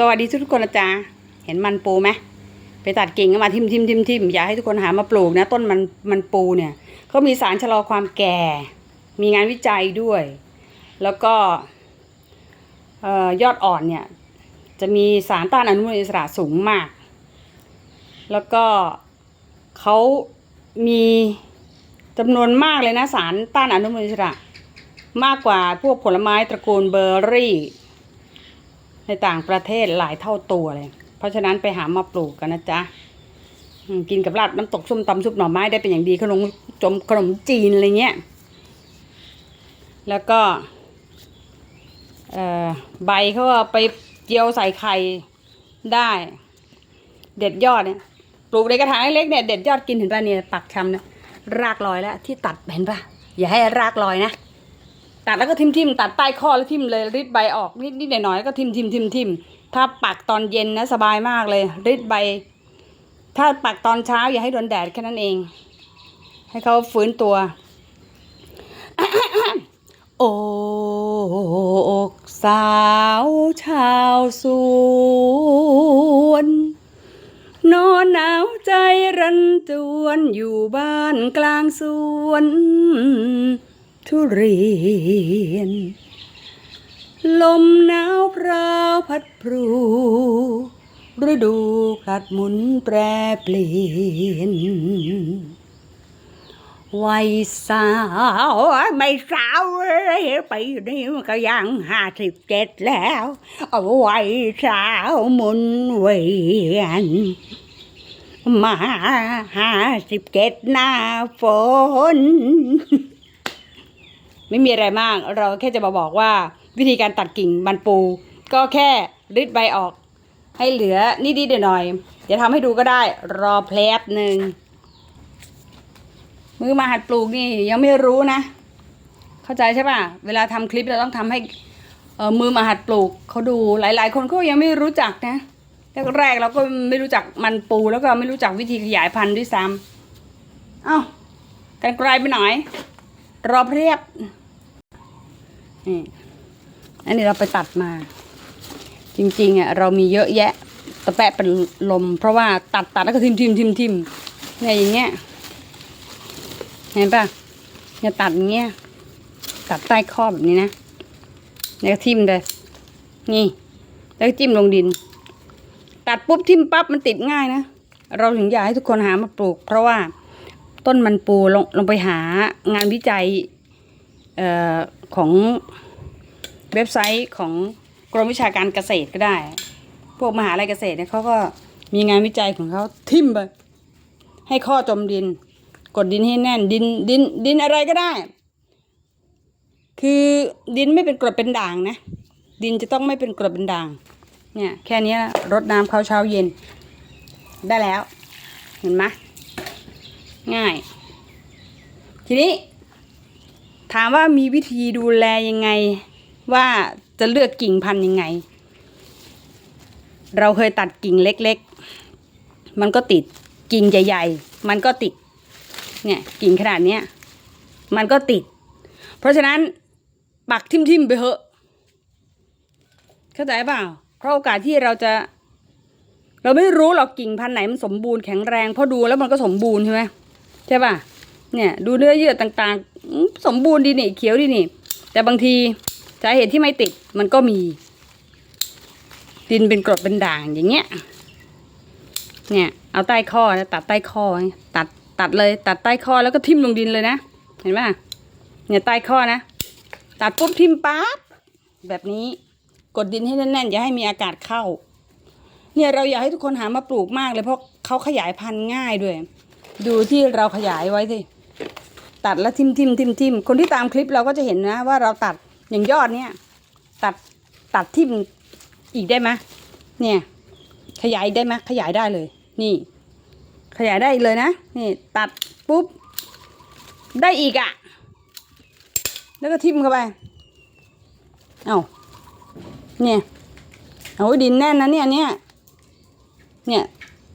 สวัสดีทุกคนนะจ๊ะเห็นมันปูไหมไปตัดกิ่งก็มาทิมทิมทิมทิมอยากให้ทุกคนหามาปลูกนะ ต้นมันมันปูเนี่ยเขามีสารชะลอความแก่ มีงานวิจัยด้วย แล้วก็ยอดอ่อนเนี่ย จะมีสารต้านอนุมูลอิสระสูงมาก แล้วก็เขามีจำนวนมากเลยนะสารต้านอนุมูลอิสระ มากกว่าพวกผลไม้ตระกูลเบอร์รี่ ในต่างประเทศหลายเท่าตัวเลย เพราะฉะนั้นไปหามาปลูกกันนะจ๊ะกินกับราดน้ำตกส้มตำซุปหน่อไม้ได้เป็นอย่างดีขนมจมขนมจีนอะไรเงี้ย แล้วก็ใบเขาไปเจียวใส่ไข่ได้ เด็ดยอดเนี่ยปลูกในกระถางเล็กเนี่ยเด็ดยอดกินเห็นป่ะเนี่ยปักชำเนี่ยรากลอยแล้วที่ตัดเห็นป่ะอย่าให้รากลอยนะ ตัดแล้วก็ทิมทิมๆตัดใต้ข้อแล้วทิมเลยริดใบออกนิดนิดหน่อยหน่อยๆแล้วก็ทิมทิมทิมทิมถ้าปักตอนเย็นนะสบายมากเลยริดใบ ถ้าปักตอนเช้าอย่าให้โดนแดดแค่นั้นเอง ให้เขาฟื้นตัว โอกสาวชาวสวนนอนหนาวใจรันจวนอยู่บ้านกลางสวน ทุเรียน ลมหนาวพราวพัดพรูฤดูพลัดหมุนแปรเปลี่ยนวัยสาวไม่สาวเลยไปนี่มันก็ยังห้าสิบเจ็ดแล้วเอาวัยสาวหมุนเวียนมาห้าสิบเจ็ดหน้าฝน ไม่มีอะไรมาก เราแค่จะมาบอกว่าวิธีการตัดกิ่งมันปู ก็แค่ริดใบออก ให้เหลือนิดๆหน่อยๆเดี๋ยวทำให้ดูก็ได้รอแพลบหนึ่งมือมาหัดปลูกนี่ยังไม่รู้นะ เข้าใจใช่ป่ะ เวลาทำคลิปเราต้องทำให้เออมือมาหัดปลูกเขาดูหลาย ๆ คนก็ยังไม่รู้จักนะแรกๆเราก็ไม่รู้จักมันปูแล้วก็ไม่รู้จักวิธีขยายพันธุ์ด้วยซ้ำเอ้ากันไกลไปหน่อย รอเพียบนี่อันนี้เราไปตัดมา จริงๆอะเรามีเยอะแยะตะแปะเป็นลม เพราะว่าตัดตัดแล้วก็ทิมทิมทิมทิมเนี่ยอย่างเงี้ยเห็นปะเนี่ยตัดอย่างเงี้ยตัดใต้ข้อแบบนี้นะแล้วก็ทิมเลยนี่แล้วจิ้มลงดิน ตัดปุ๊บทิมปั๊บมันติดง่ายนะ เราถึงอยากให้ทุกคนหามาปลูก เพราะว่า ต้นมันปูลงลงไปหางานวิจัยออของเว็บไซต์ของกรมวิชาการเกษตรก็ได้ พวกมหาลัยเกษตรเนี่ยเขาก็มีงานวิจัยของเขาทิ่มไปให้ข้อจมดิน กดดินให้แน่นดินดินดินอะไรก็ได้ คือดินไม่เป็นกรดเป็นด่างนะ ดินจะต้องไม่เป็นกรดเป็นด่าง เนี่ยแค่นี้รดน้ำเขาเช้าเย็น ได้แล้ว เห็นไหม ง่าย ทีนี้ ถามว่ามีวิธีดูแลยังไง ว่าจะเลือกกิ่งพันธุ์ยังไง เราเคยตัดกิ่งเล็กๆ มันก็ติดกิ่งใหญ่ๆ มันก็ติด เนี่ยกิ่งขนาดเนี้ยมันก็ติด เพราะฉะนั้นปักทิ่มๆไปเหอะ เข้าใจเปล่า เพราะโอกาสที่เราจะ เราไม่รู้หรอกกิ่งพันธุ์ไหนมันสมบูรณ์แข็งแรงพราะดูแล้วมันก็สมบูรณ์ใช่ไหม ใช่ป่ะเนี่ยดูเนื้อเยื่อต่างๆ สมบูรณ์ดีนี่เขียวดีนี่ แต่บางทีสาเหตุที่ไม่ติดมันก็มี ดินเป็นกรดเป็นด่างอย่างเงี้ยเนี่ยเอาใต้ข้อนะตัดใต้ข้อตัดตัดเลย ตัดใต้ข้อแล้วก็ทิ่มลงดินเลยนะเห็นไหมเนี่ยใต้ข้อนะ ตัดปุ๊บทิ่มปั๊บแบบนี้กดดินให้แน่นๆอย่าให้มีอากาศเข้า เนี่ยเราอยากให้ทุกคนหามาปลูกมากเลยเพราะเขาขยายพันธุ์ง่ายด้วย ดูที่เราขยายไว้สิตัดแล้วทิมทิมทิมทิมคนที่ตามคลิปเราก็จะเห็นนะ ว่าเราตัดอย่างยอดเนี่ยตัดตัดทิมอีกได้ไหมเนี่ย ขยายได้ไหมขยายได้เลย นี่ ขยายได้อีกเลยนะนี่ ตัดปุ๊บได้อีกอะ่ะ แล้วก็ทิมเข้าไปเอาเนี่ยโอ้ยดินแน่นนะเนี่ยเนี่ยเนี่ย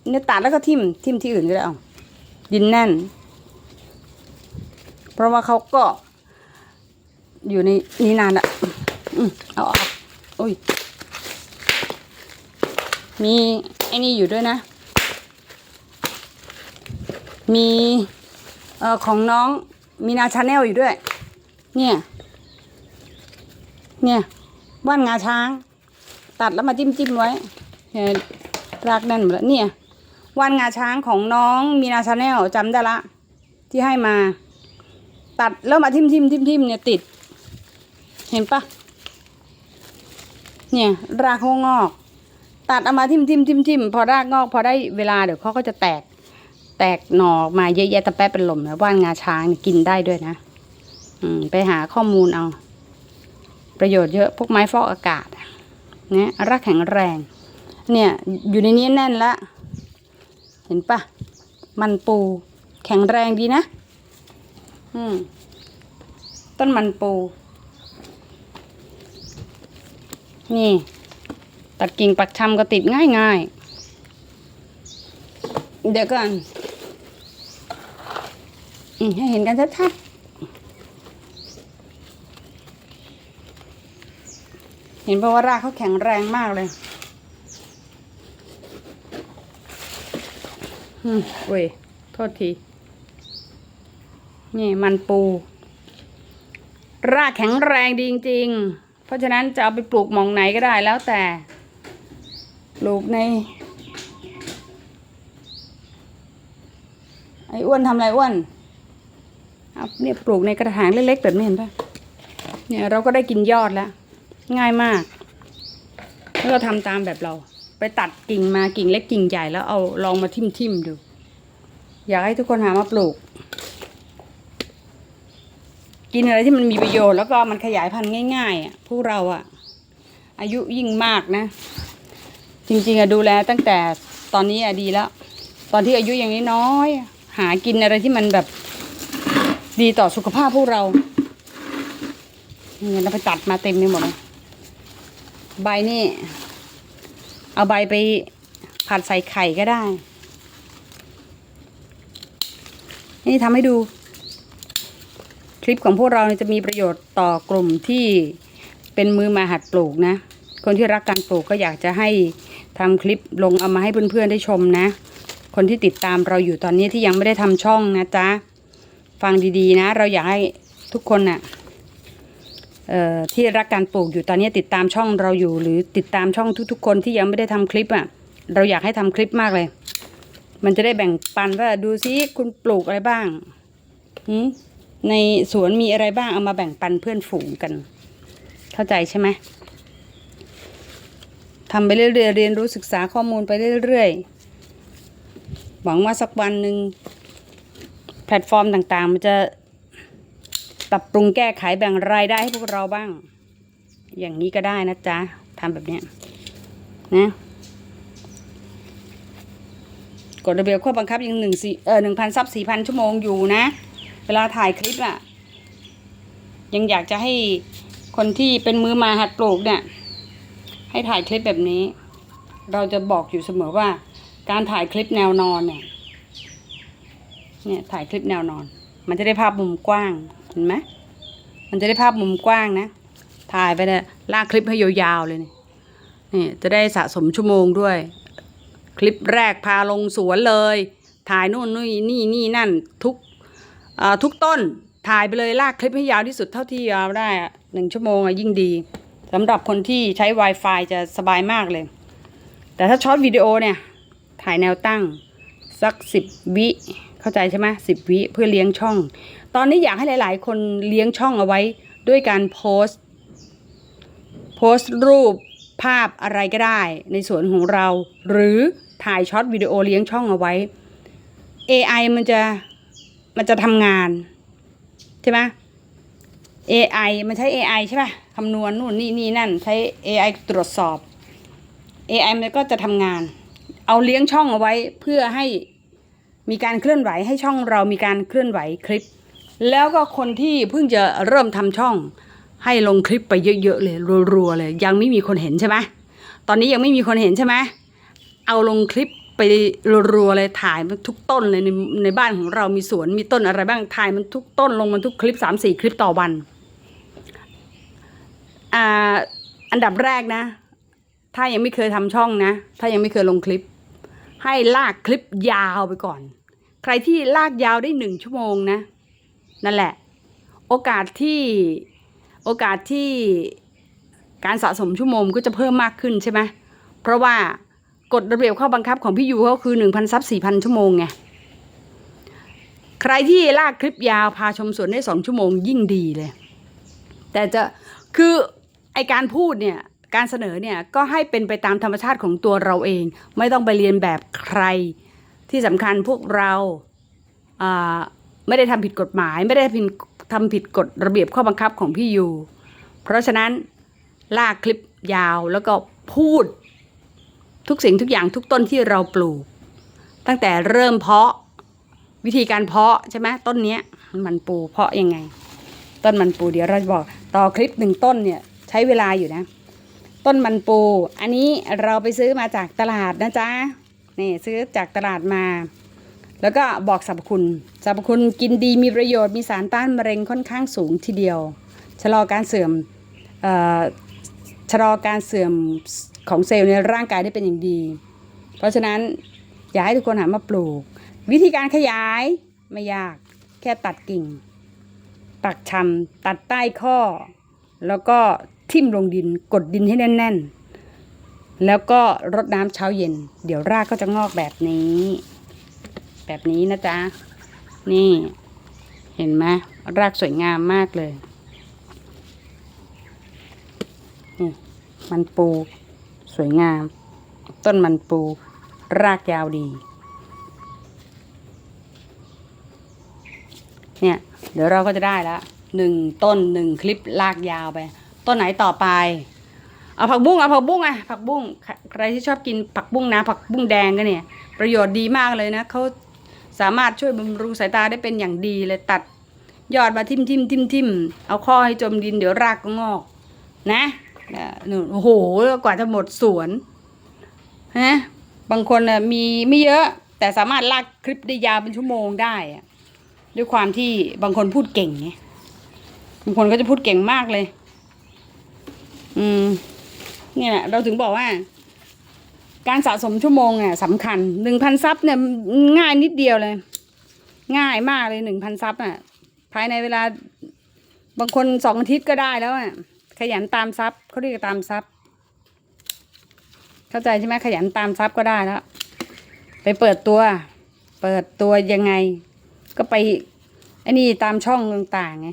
เนี่ยตัดแล้วก็ทิมทิมที่อื่นก็ได้เอา ดินแน่น เพราะว่าเขาก็อยู่ในนี้นานอะเอาออกโอ้ย มีไอ้นี่อยู่ด้วยนะ มีเอ่อของน้องมีนาชาแนลอยู่ด้วย เนี่ย เนี่ยว่านงาช้าง ตัดแล้วมาจิ้มจิ้มไว้รากแน่นหมดแล้วเนี่ย ว่านงาช้างของน้องมีนาชาแนลจำได้ละ ที่ให้มา ตัดแล้วมาทิมทิมทิมทิมเนี่ยติด เห็นปะเนี่ยรากงอก ตัดเอามาทิมทิมทิมทิมพอรากงอก พอได้เวลาเดี๋ยวเขาก็จะแตก แตกหนอกมาเยอะแยะตะแป๊ะเป็นลมนะว่านงาช้างกินได้ด้วยนะ อืมไปหาข้อมูลเอา ประโยชน์เยอะพวกไม้ฟอกอากาศเนี่ยรากแข็งแรง เนี่ยอยู่ในนี้แน่นละ ห็นปะมันปูแข็งแรงดีนะ อืม ต้นมันปู นี่ ตัดกิ่งปักชำก็ติดง่ายง่ายๆเดี๋ยวก่อนอให้เห็นกันชัดๆเห็นเพราะว่ารากเขาแข็งแรงมากเลย อืมโอ้ย โทษที นี่มันปู รากแข็งแรงดีจริง ๆ เพราะฉะนั้นจะเอาไปปลูกมองไหนก็ได้แล้วแต่ ปลูกใน ไอ้อ้วนทำอะไรอ้วนเอาเนี่ยปลูกในกระถางเล็กๆแบบนี้เห็นปะเนี่ยเราก็ได้กินยอดแล้ว ง่ายมาก แล้วก็ทำตามแบบเรา ไปตัดกิ่งมากิ่งเล็กกิ่งใหญ่แล้วเอาลองมาทิ่มทิมๆดู อยากให้ทุกคนหามาปลูก กินอะไรที่มันมีประโยชน์แล้วก็มันขยายพันธุ์ง่ายๆอะพวกเราอะ อายุยิ่งมากนะ จริงๆอะดูแลตั้งแต่ตอนนี้อะดีแล้ว ตอนที่อายุยังน้อยๆอะหากินอะไรที่มันแบบดีต่อสุขภาพพวกเราเนี่ยเราไปตัดมาเต็มไปหมดเลยใบนี่ เอาใบไปผัดใส่ไข่ก็ได้ นี่ทำให้ดู คลิปของพวกเราจะมีประโยชน์ต่อกลุ่มที่เป็นมือมาหัดปลูกนะ คนที่รักการปลูกก็อยากจะให้ทำคลิปลงเอามาให้เพื่อนๆได้ชมนะ คนที่ติดตามเราอยู่ตอนนี้ที่ยังไม่ได้ทำช่องนะจ๊ะ ฟังดีๆนะ เราอยากให้ทุกคนน่ะเอ่อ ที่รักการปลูกอยู่ตอนนี้ติดตามช่องเราอยู่ หรือติดตามช่องทุกๆ คนที่ยังไม่ได้ทำคลิปอะเราอยากให้ทำคลิปมากเลย มันจะได้แบ่งปันว่าดูซิคุณปลูกอะไรบ้างในสวนมีอะไรบ้างเอามาแบ่งปันเพื่อนฝูงกัน เข้าใจใช่ไหมทำไปเรื่อยๆเรียนรู้ศึกษาข้อมูลไปเรื่อยๆหวังว่าสักวันหนึ่งแพลตฟอร์มต่างๆ มันจะ ปรับปรุงแก้ไขแบ่งรายได้ให้พวกเราบ้าง อย่างนี้ก็ได้นะจ๊ะทำแบบนี้นะกฎระเบียบข้อบังคับยังหนึ่งสี่เออหนึ่งพันซับสี่พันชั่วโมงอยู่นะ เวลาถ่ายคลิปอะยังอยากจะให้คนที่เป็นมือมาหัดปลูกเนี่ย ให้ถ่ายคลิปแบบนี้ เราจะบอกอยู่เสมอว่า การถ่ายคลิปแนวนอนเนี่ยเนี่ยถ่ายคลิปแนวนอน มันจะได้ภาพมุมกว้าง เห็นไหมมันจะได้ภาพมุมกว้างนะ ถ่ายไปเนี่ยลากคลิปให้ยาวๆเลยนี่นี่จะได้สะสมชั่วโมงด้วย คลิปแรกพาลงสวนเลย ถ่ายนู่นนี่นี่นี่นั่นทุกทุกต้นถ่ายไปเลยลากคลิปให้ยาวที่สุดเท่าที่ยาวได้หนึ่งชั่วโมงยิ่งดีสำหรับคนที่ใช้ Wi-Fi จะสบายมากเลย แต่ถ้าช็อตวิดีโอเนี่ย ถ่ายแนวตั้งสักสิบวิเข้าใจใช่ไหมสิบวิเพื่อเลี้ยงช่อง ตอนนี้อยากให้หลาย ๆ คนเลี้ยงช่องเอาไว้ด้วยการโพสต์ โพสต์รูปภาพอะไรก็ได้ ในสวนของเรา หรือถ่ายช็อตวิดีโอเลี้ยงช่องเอาไว้ AI มันจะมันจะทำงาน ใช่ไหม AI มันใช้ AI ใช่ป่ะคำนวณนู่นนี่นี่นั่น ใช้ AI ตรวจสอบ AI มันก็จะทำงาน เอาเลี้ยงช่องเอาไว้เพื่อให้มีการเคลื่อนไหวให้ช่องเรามีการเคลื่อนไหวคลิป แล้วก็คนที่เพิ่งจะเริ่มทำช่อง ให้ลงคลิปไปเยอะๆเลยรัวๆเลย ยังไม่มีคนเห็นใช่ไหมตอนนี้ยังไม่มีคนเห็นใช่ไหมเอาลงคลิปไปรัวๆเลยถ่ายมันทุกต้นเลยในในบ้านของเรามีสวนมีต้นอะไรบ้างถ่ายมันทุกต้นลงมันทุกคลิปสามสี่คลิปต่อวันอ่าอันดับแรกนะ ถ้ายังไม่เคยทำช่องนะ ถ้ายังไม่เคยลงคลิป ให้ลากคลิปยาวไปก่อน ใครที่ลากยาวได้หนึ่งชั่วโมงนะ นั่นแหละ โอกาสที่โอกาสที่การสะสมชั่วโมงก็จะเพิ่มมากขึ้นใช่ไหมเพราะว่ากฎระเบียบข้อบังคับของพี่ยูเขาคือหนึ่งพันซับสี่พันชั่วโมงไงใครที่ลากคลิปยาวพาชมสวนได้สองชั่วโมงยิ่งดีเลย แต่จะคือไอการพูดเนี่ยการเสนอเนี่ยก็ให้เป็นไปตามธรรมชาติของตัวเราเอง ไม่ต้องไปเรียนแบบใครที่สำคัญพวกเราอ่า ไม่ได้ทำผิดกฎหมาย ไม่ได้ทำผิดกฎระเบียบข้อบังคับของพี่ยูเพราะฉะนั้นลากคลิปยาวแล้วก็พูด ทุกสิ่งทุกอย่างทุกต้นที่เราปลูก ตั้งแต่เริ่มเพาะวิธีการเพาะใช่ไหมต้นเนี้ยมันปูเพาะยังไง ต้นมันปูเดี๋ยวเราจะบอก ต่อคลิปหนึ่งต้นเนี่ยใช้เวลาอยู่นะ ต้นมันปู อันนี้เราไปซื้อมาจากตลาดนะจ๊ะนี่ซื้อจากตลาดมา แล้วก็บอกสรรพคุณสรรพคุณกินดีมีประโยชน์มีสารต้านมะเร็งค่อนข้างสูงทีเดียว ชะลอการเสื่อมออชะลอการเสื่อมของเซลล์ในร่างกายได้เป็นอย่างดี เพราะฉะนั้นอยากให้ทุกคนหันมาปลูก วิธีการขยายไม่ยากแค่ตัดกิ่ง ปักชำตัดใต้ข้อ แล้วก็ทิ่มลงดินกดดินให้แน่น ๆ แล้วก็รดน้ำเช้าเย็น เดี๋ยวรากก็จะงอกแบบนี้ แบบนี้นะจ๊ะ นี่ เห็นไหมรากสวยงามมากเลย นี่ มันปู สวยงาม ต้นมันปู รากยาวดี เนี่ย เดี๋ยวเราก็จะได้แล้วหนึ่งต้นหนึ่งคลิปลากยาวไป ต้นไหนต่อไปเอาผักบุ้งเอาผักบุ้งอะผักบุ้งใครที่ชอบกินผักบุ้งนะผักบุ้งแดงก็เนี่ย ประโยชน์ดีมากเลยนะเขา สามารถช่วยบำรุงสายตาได้เป็นอย่างดีเลยตัดยอดมาทิ่มทิมทิมทิมเอาข้อให้จมดินเดี๋ยวรากก็งอก นะหนูโอ้โหกว่าจะหมดสวนฮะบางคนมีไม่เยอะ แต่สามารถลากคลิปได้ยาวเป็นชั่วโมงได้ด้วยความที่บางคนพูดเก่งไงบางคนก็จะพูดเก่งมากเลย อืม เนี่ยแหละเราถึงบอกว่า การสะสมชั่วโมงอะสำคัญหนึ่งพันซับเนี่ยง่ายนิดเดียวเลย ง่ายมากเลยหนึ่งพันซับอะภายในเวลาบางคนสองอาทิตย์ก็ได้แล้วอะขยันตามซับเขาเรียกตามซับเข้าใจใช่ไหมขยันตามซับก็ได้แล้ว ไปเปิดตัว เปิดตัวยังไง ก็ไปไอ้นี่ตามช่องต่างๆไง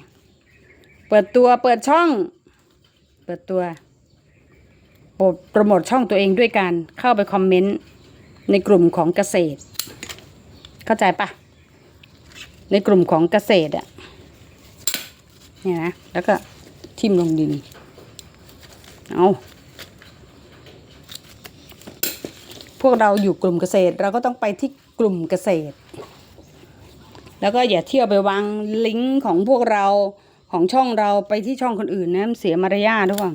เปิดตัวเปิดช่อง เปิดตัว โปรโมทช่องตัวเองด้วยการเข้าไปคอมเมนต์ในกลุ่มของเกษตร เข้าใจปะในกลุ่มของเกษตรอะเนี่ยนะแล้วก็ทิ่มลงดินเอาพวกเราอยู่กลุ่มเกษตร เราก็ต้องไปที่กลุ่มเกษตร แล้วก็อย่าเที่ยวไปวางลิงก์ของพวกเราของช่องเราไปที่ช่องคนอื่นนะเสียมารยาทด้วย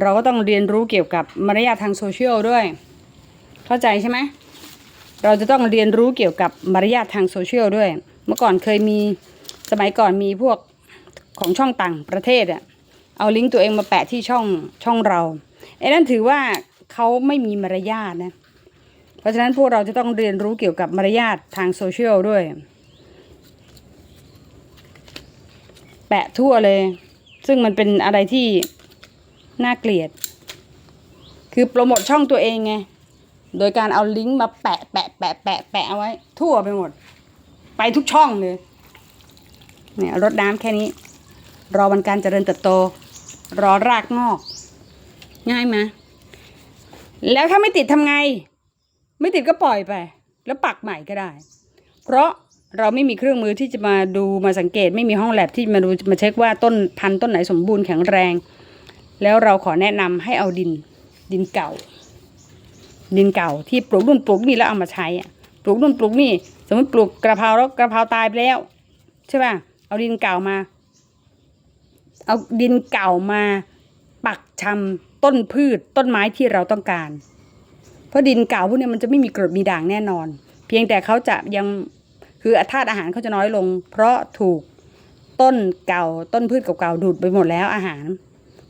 เราก็ต้องเรียนรู้เกี่ยวกับมารยาททางโซเชียลด้วย เข้าใจใช่ไหมเราจะต้องเรียนรู้เกี่ยวกับมารยาททางโซเชียลด้วย เมื่อก่อนเคยมีสมัยก่อนมีพวกของช่องต่างประเทศอะเอาลิงก์ตัวเองมาแปะที่ช่องช่องเราไอ้นั่นถือว่าเขาไม่มีมารยาทนะ เพราะฉะนั้นพวกเราจะต้องเรียนรู้เกี่ยวกับมารยาททางโซเชียลด้วย แปะทั่วเลย ซึ่งมันเป็นอะไรที่ น่าเกลียด คือโปรโมทช่องตัวเองไง โดยการเอาลิงก์มาแปะแปะแปะแปะแปะเอาไว้ ทั่วไปหมด ไปทุกช่องเลยเนี่ยรดน้ำแค่นี้ รอวันการเจริญเติบโต รอรากงอก ง่ายไหมแล้วถ้าไม่ติดทำไง ไม่ติดก็ปล่อยไป แล้วปักใหม่ก็ได้ เพราะเราไม่มีเครื่องมือที่จะมาดูมาสังเกต ไม่มีห้องแลบที่มาดูมาเช็คว่าต้นพันธุ์ต้นไหนสมบูรณ์แข็งแรง แล้วเราขอแนะนำให้เอาดินดินเก่า ดินเก่าที่ปลูกนู่นปลูกนี่แล้วเอามาใช้อะปลูกนู่นปลูกนี่ สมมติปลูกกระเพราแล้วกระเพราตายไปแล้วใช่ป่ะเอาดินเก่ามา เอาดินเก่ามาปักชำต้นพืชต้นไม้ที่เราต้องการ เพราะดินเก่าพวกนี้มันจะไม่มีกรดมีด่างแน่นอน เพียงแต่เขาจะยังคือธาตุอาหารเขาจะน้อยลง เพราะถูกต้นเก่าต้นพืชเก่าๆดูดไปหมดแล้วอาหาร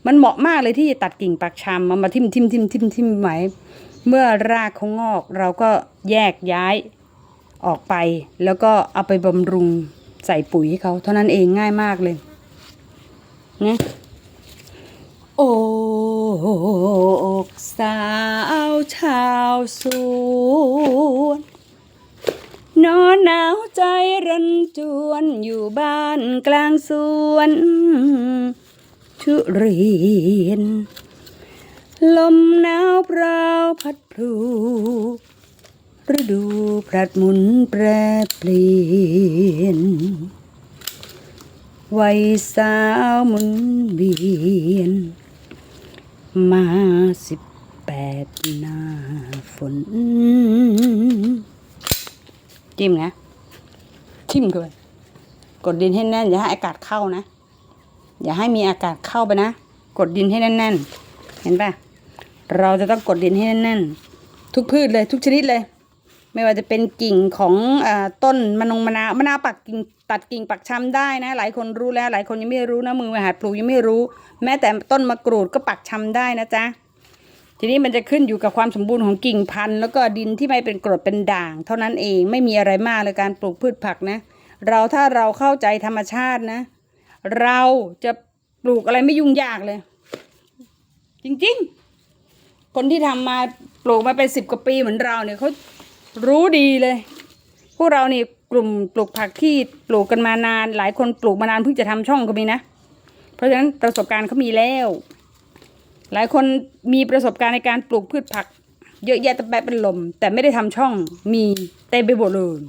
มันเหมาะมากเลยที่จะตัดกิ่งปักชำมามาทิ่มทิ่มทิ่มทิ่มทิ่มไว้เมื่อรากเขางอกเราก็แยกย้ายออกไป แล้วก็เอาไปบำรุงใส่ปุ๋ยให้เขาเท่านั้นเองง่ายมากเลยนะโอกสาวชาวสวนนอนหนาวใจรันจวนอยู่บ้านกลางสวน ทุเรียน ลมหนาวพราพัดพลูฤดูพลัดหมุนแปรเปลี่ยน วัยสาวหมุนเวียน มาสิบแปดหน้าฝน จิ้มนะทิ่มเข้าไปกดดินให้แน่นอย่าให้อากาศเข้านะ อย่าให้มีอากาศเข้าไปนะ กดดินให้แน่นๆ เห็นปะเราจะต้องกดดินให้แน่นๆ ทุกพืชเลยทุกชนิดเลย ไม่ว่าจะเป็นกิ่งของอต้นมะนงมะนาวมะนาวปักกิ่งตัดกิ่งปักชำได้นะ หลายคนรู้แล้วหลายคนยังไม่รู้นะมือมาหัดปลูกยังไม่รู้ แม้แต่ต้นมะกรูดก็ปักชำได้นะจ๊ะทีนี้มันจะขึ้นอยู่กับความสมบูรณ์ของกิ่งพันธุ์แล้วก็ดินที่ไม่เป็นกรดเป็นด่าง เท่านั้นเองไม่มีอะไรมากเลยการปลูกพืชผักนะ เราถ้าเราเข้าใจธรรมชาตินะ เราจะปลูกอะไรไม่ยุ่งยากเลย จริงๆ คนที่ทำมาปลูกมาเป็นสิบกว่าปีเหมือนเราเนี่ยเขารู้ดีเลย พวกเรานี่กลุ่มปลูกผักที่ปลูกกันมานาน หลายคนปลูกมานานเพิ่งจะทำช่องก็มีนะ เพราะฉะนั้นประสบการณ์เขามีแล้ว หลายคนมีประสบการณ์ในการปลูกพืชผัก เยอะแยะตะแปะเป็นลม แต่ไม่ได้ทำช่องมีเต็มไปหมดเลย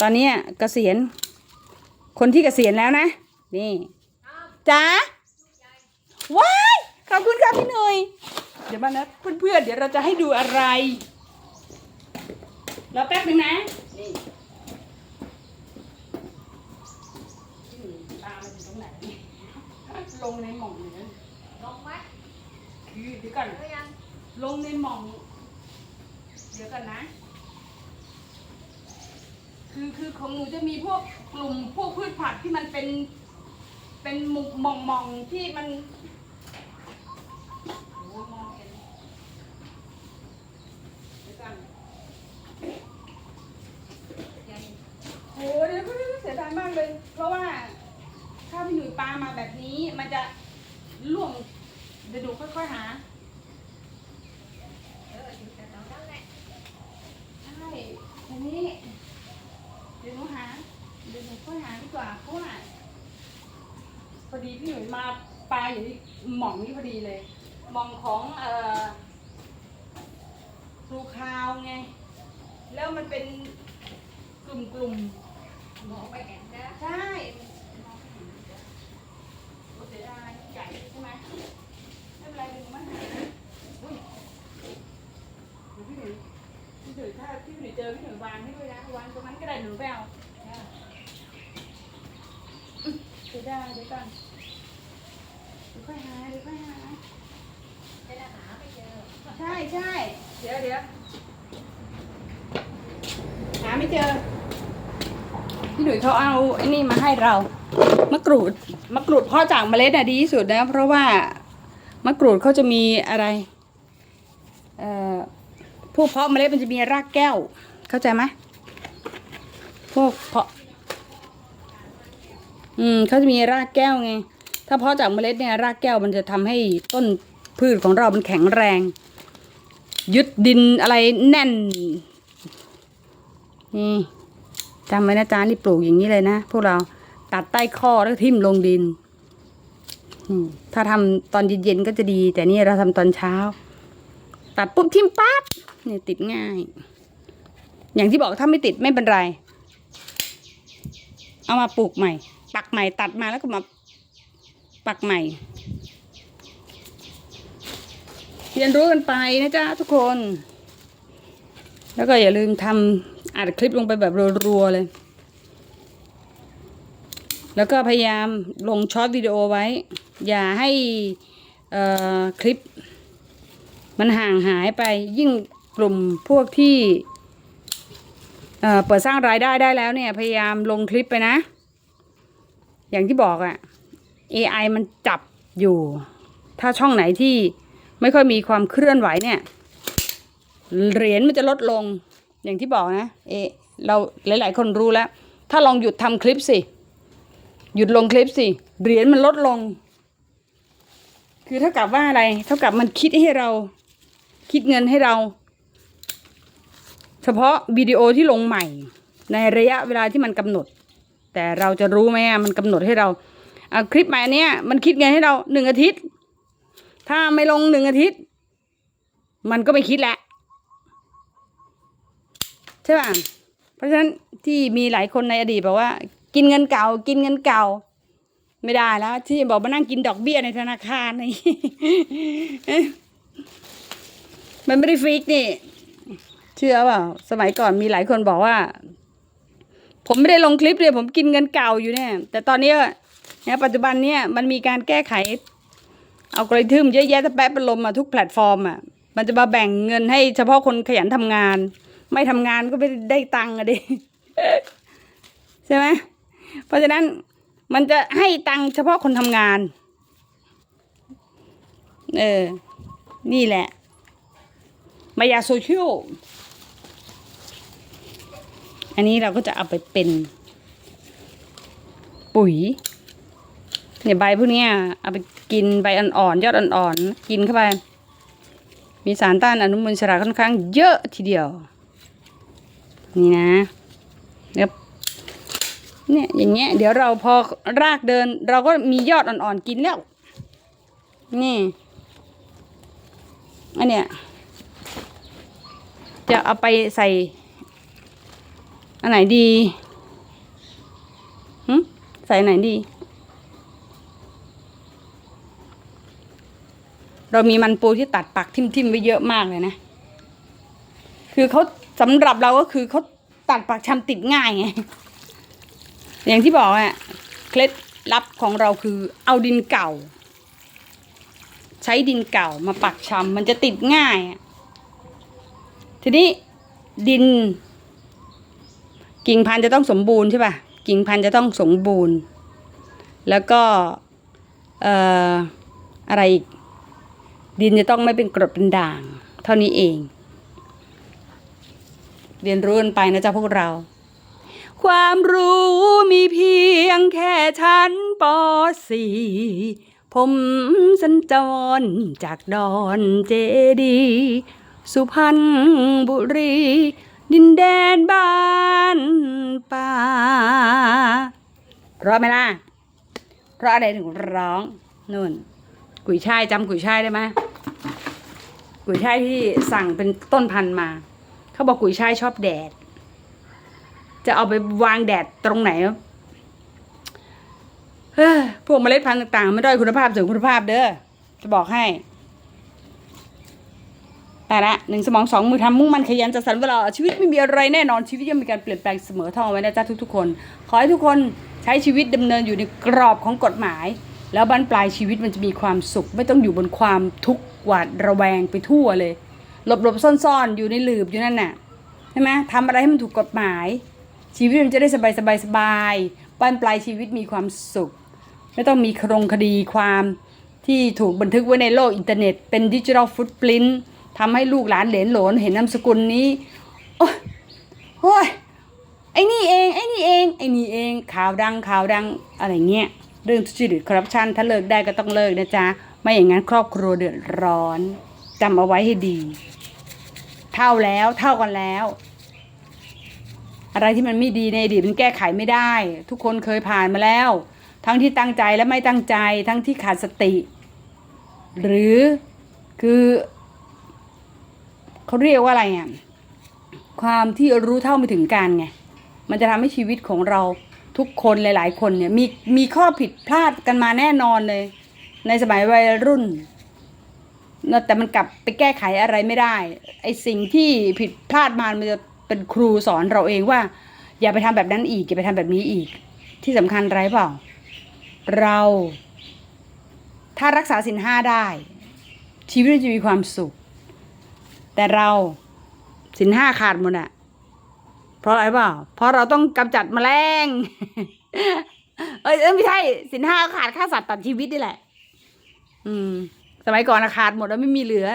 ตอนนี้เกษียณ คนที่เกษียณแล้วนะ นี่จ้าว้ายขอบคุณครับพี่หนุ่ยเดี๋ยวมานะเพื่อนๆเดี๋ยวเราจะให้ดูอะไรรอแป๊บนึงนะนี่พี่หนุ่ยตามมาถึงตรงไหนลงในหม่องเลยลงไหมคือเดี๋ยวก่อนลงในหม่อง เดี๋ยวก่อนนะ คือคือของหนูจะมีพวกกลุ่มพวกพืชผักที่มันเป็น เป็นหมุกมองมองที่มันโอ้มองเห็นเดี๋ยวก่อนโอ้เดี๋ยวเสียดายมากเลย เพราะว่าถ้าพี่หนุ่ยปลามาแบบนี้มันจะล่วงเดี๋ยวดูค่อยๆหาเอออยู่แต่ตรงนั้นแหละใช่ทีนี้ เดี๋ยวหนูค่อยหาดีกว่าเพราะว่าพอดีพี่หนุ่ยมาปลาอยู่ที่หม่องนี้พอดีเลยหม่องของเอ่อครูคาวไง แล้วมันเป็นกลุ่มกลุ่มมองไปเห็นนะๆใช่โอ้เสียดายใหญ่ใช่ไหมไม่เป็นไรเดี๋ยวหนูมาหาอุ้ยเดี๋ยวพี่หนุ่ยพี่หนุ่ยถ้าพี่หนุ่ยเจอพี่หนุ่ยวางให้ด้วยนะวางตรงนั้นก็ได้หนูไปเอาเสีย ดาเดี๋ยวก่อนเดี๋ยวค่อยหาเดี๋ยวค่อยหาจะได้หาไม่เจอใช่ใช่เดี๋ยวเดี๋ยวหาไม่เจอ พี่หนุ่ยเขาเอาไอ้นี่มาให้เรา มะกรูด มะกรูดเพาะจากเมล็ดน่ะดีที่สุดนะ เพราะว่ามะกรูดเขาจะมีอะไร เอ่อ พวกเพาะเมล็ดมันจะมีรากแก้ว เข้าใจไหมพวกเพาะ อืมเขาจะมีรากแก้วไง ถ้าเพาะจากเมล็ดเนี่ย รากแก้วมันจะทำให้ต้นพืชของเรา มันแข็งแรง ยึดดินอะไรแน่น นี่จำไว้นะจ๊ะนี่ปลูกอย่างนี้เลยนะพวกเราตัดใต้ข้อแล้วทิ่มลงดิน ถ้าทำตอนเย็นๆก็จะดี แต่นี่เราทำตอนเช้า ตัดปุ๊บทิ่มปั๊บเนี่ยติดง่าย อย่างที่บอกถ้าไม่ติดไม่เป็นไร เอามาปลูกใหม่ ปักใหม่ตัดมาแล้วก็มาปักใหม่ เรียนรู้กันไปนะจ๊ะทุกคน แล้วก็อย่าลืมทำอัดคลิปลงไปแบบรัวๆเลย แล้วก็พยายามลงช็อตวิดีโอไว้ อย่าให้คลิป มันห่างหายไปยิ่งกลุ่มพวกที่เปิดสร้างรายได้ได้แล้วเนี่ย พยายามลงคลิปไปนะ อย่างที่บอกอะ AI มันจับอยู่ ถ้าช่องไหนที่ไม่ค่อยมีความเคลื่อนไหวเนี่ยเหรียญมันจะลดลง อย่างที่บอกนะเอเราหลาย ๆ คนรู้แล้ว ถ้าลองหยุดทำคลิปสิหยุดลงคลิปสิเหรียญมันลดลง คือเท่ากับว่าอะไร เท่ากับมันคิดให้เรา คิดเงินให้เรา เฉพาะวิดีโอที่ลงใหม่ ในระยะเวลาที่มันกำหนด แต่เราจะรู้ไหมมันกำหนดให้เราเอาคลิปใหม่อันเนี้ยมันคิดเงินให้เราหนึ่งอาทิตย์ ถ้าไม่ลงหนึ่งอาทิตย์ มันก็ไม่คิดแหละใช่ป่ะเพราะฉะนั้นที่มีหลายคนในอดีตบอกว่า กินเงินเก่า กินเงินเก่า ไม่ได้แล้ว ที่บอกมานั่งกินดอกเบี้ยในธนาคารนี่มันไม่ได้ฟิกนี่ เชื่อเปล่าสมัยก่อนมีหลายคนบอกว่า ผมไม่ได้ลงคลิปเลยผมกินเงินเก่าอยู่เนี่ย แต่ตอนนี้เนี่ยปัจจุบันเนี่ยมันมีการแก้ไข เอากริทึมเยอะแยะตะแปะเป็นลมมาทุกแพลตฟอร์มอะมันจะมาแบ่งเงินให้เฉพาะคนขยันทำงาน ไม่ทำงานก็ไม่ได้ตังค์อะดิใช่ไหมเพราะฉะนั้นมันจะให้ตังค์เฉพาะคนทำงาน เออ นี่แหละ มายาโซเชียล อันนี้เราก็จะเอาไปเป็นปุ๋ยเนี่ยใบพวกเนี้ยเอาไปกินใบอ่อนๆยอดอ่อนๆกินเข้าไป มีสารต้านอนุมูลอิสระค่อนข้างเยอะทีเดียว นี่นะเดี๋ยวเนี่ยอย่างเงี้ยเดี๋ยวเราพอรากเดิน เราก็มียอดอ่อนๆกินแล้ว นี่อันเนี้ยจะเอาไปใส่ อันไหนดีหึใส่ไหนดี เรามีมันปูที่ตัดปักทิ่มๆไว้เยอะมากเลยนะ คือเขาสำหรับเราก็คือเขาตัดปักชำติดง่ายไง อย่างที่บอกอะเคล็ดลับของเราคือเอาดินเก่า ใช้ดินเก่ามาปักชำมันจะติดง่ายอะทีนี้ดิน กิ่งพันธุ์จะต้องสมบูรณ์ใช่ป่ะ กิ่งพันธุ์จะต้องสมบูรณ์ แล้วก็เอ่ออะไรอีก ดินจะต้องไม่เป็นกรดเป็นด่าง เท่านี้เอง เรียนรู้กันไปนะจ๊ะพวกเรา ความรู้มีเพียงแค่ชั้นป .4 ผมสัญจรจากดอนเจดี สุพรรณบุรี ดินแดนบ้านป่าร้องไหมล่ะเพราะอะไรถึงร้องนู่น กุยช่ายจำกุยช่ายได้ไหมกุยช่ายที่สั่งเป็นต้นพันธุ์มา เขาบอกกุยช่ายชอบแดด จะเอาไปวางแดดตรงไหนเฮ้ยพวกเมล็ดพันธุ์ต่างๆ ไม่ได้คุณภาพถึงคุณภาพเด้อจะบอกให้ แต่ละหนึ่งสมองสองมือทำมุ่งมันขยันจัดสรรเวลาชีวิตไม่มีอะไรแน่นอนชีวิตย่อมมีการเปลี่ยนแปลงเสมอท่องไว้นะจ๊ะทุกๆคน ขอให้ทุกคนใช้ชีวิตดำเนินอยู่ในกรอบของกฎหมาย แล้วบั้นปลายชีวิตมันจะมีความสุข ไม่ต้องอยู่บนความทุกข์หวาดระแวงไปทั่วเลย หลบหลบๆซ่อนๆ อยู่ในหลืบอยู่นั่นน่ะใช่ไหมทำอะไรให้มันถูกกฎหมาย ชีวิตมันจะได้สบายสบายสบายบ้านปลายชีวิตมีความสุข ไม่ต้องมีครงคดีความที่ถูกบันทึกไว้ในโลกอินเทอร์เน็ต เป็นดิจิทัลฟุตปรินท์ ทำให้ลูกหลานเหลนหลนเห็นนามสกุลนี้ โอ้ยโอ้ยไอ้นี่เองไอ้นี่เองไอ้นี่เองข่าวดังข่าวดังอะไรเงี้ยเรื่องทุจริตคอร์รัปชันถ้าเลิกได้ก็ต้องเลิกนะจ๊ะไม่อย่างนั้นครอบครัวเดือดร้อนจำเอาไว้ให้ดี เท่าแล้วเท่ากันแล้ว อะไรที่มันไม่ดีในอดีตมันแก้ไขไม่ได้ ทุกคนเคยผ่านมาแล้ว ทั้งที่ตั้งใจและไม่ตั้งใจทั้งที่ขาดสติ หรือคือ เขาเรียกว่าอะไรอะความที่รู้เท่าไม่ถึงการไง มันจะทำให้ชีวิตของเราทุกคนหลาย ๆ คนเนี่ยมีมีข้อผิดพลาดกันมาแน่นอนเลย ในสมัยวัยรุ่นนะแต่มันกลับไปแก้ไขอะไรไม่ได้ไอสิ่งที่ผิดพลาดมามันจะเป็นครูสอนเราเองว่า อย่าไปทำแบบนั้นอีกอย่าไปทำแบบนี้อีก ที่สำคัญไรเปล่า เรา ถ้ารักษาสินห้าได้ ชีวิตเราจะมีความสุข แต่เราสินห้าขาดหมดอะเพราะอะไรเปล่าเพราะเราต้องกำจัดแมลง เอ้ยไม่ใช่สินห้าขาดค่าสัตว์ตัดชีวิตนี่แหละ อืม สมัยก่อนขาดหมดแล้วไม่มีเหลือ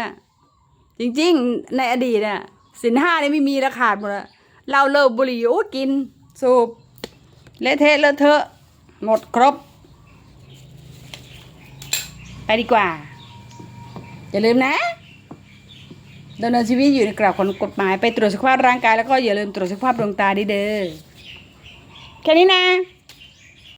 จริง ๆ ในอดีตน่ะสินห้านี่ไม่มีราขาดหมดแล้วเหล้าเลิกบุหรี่โอ้กิน สูบเละเทะเลอะเทอะ หมดครบ ไปดีกว่า อย่าลืมนะ ดำเนินชีวิตอยู่ในกรอบของกฎหมายไปตรวจสุขภาพร่างกายแล้วก็อย่าลืมตรวจสุขภาพดวงตาดีเด้อแค่นี้นะ